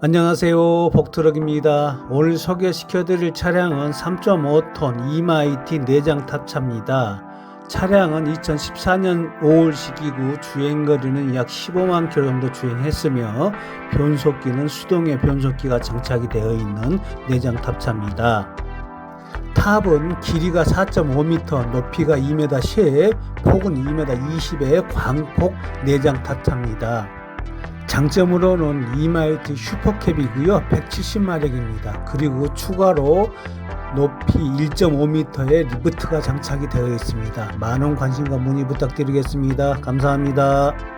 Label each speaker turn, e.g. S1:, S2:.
S1: 안녕하세요. 복트럭입니다. 오늘 소개시켜 드릴 차량은 3.5톤 이마이티 내장 탑차입니다. 차량은 2014년 5월식이고 주행거리는 약 15만 킬로 정도 주행했으며 변속기는 수동의 변속기가 장착이 되어 있는 내장 탑차입니다. 탑은 길이가 4.5m, 높이가 2m 10, 폭은 2m 20의 광폭 내장 탑차입니다. 장점으로는 이마이트 슈퍼캡이고요. 170마력입니다. 그리고 추가로 높이 1.5m의 리프트가 장착이 되어 있습니다. 많은 관심과 문의 부탁드리겠습니다. 감사합니다.